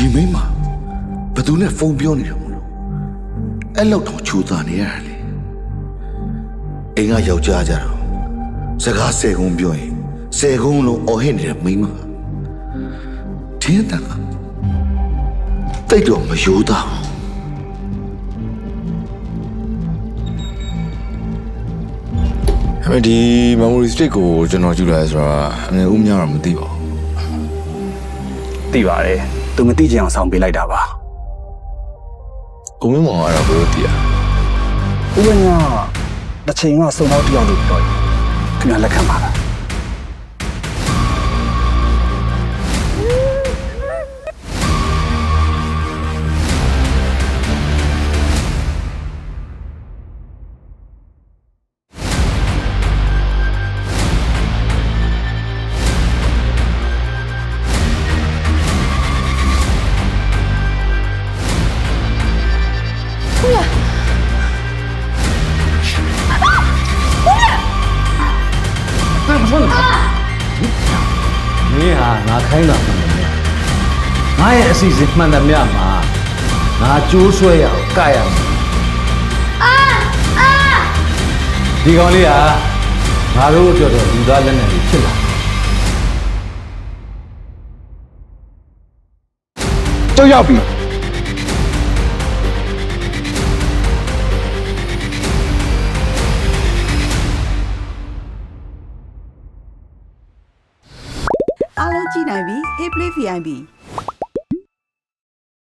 ဒီမိန်းမဘယ်သူနဲ့ဖုန်းပြောနေတယ်မလို့အဲ့လောက်တော့ချူတာနေရတယ်လေအိမ်ကယောက်ျားကြတော့စကားဆယ်ကုန်းပြောရင်ဆယ်ကုန်းလုံးအော်ဟစ်နေတဲ့မိန်းမထင်းတန်ကတိတ်တော့မယိုးတာဘူးအမေဒီ memory stick ကိုကျွန်တော်ကြည့်လိုက်ဆိုတော့အမေဦးမြောက်တော့မသိပါဘူးသိပါတယ် သူမသိချင်အောင်ဆောင်ပေးလိုက်တာပါကိုမင်းမောင်ကတော့ဘယ်လိုသိရဥပညာတစ်ချိန်ကစုံတော့တယောက်လို့ပြောတယ်ခင်ဗျာလက်ခံပါလား မင်းဟာငါခိုင်းတာမှန်တယ်ငါရဲ့အစီအစဉ်မှန်တယ်မြတ်မှာငါကြိုးဆွဲရအောင်ကရအောင်အာအာဒီကောင်လေးဟာငါတို့အတွက်တော့လူသားလက်နဲ့ဖြစ်လာကြောက်ရောက်ပြီ အားလုံးကြည့်နိုင်ပြီ Hey Play VIP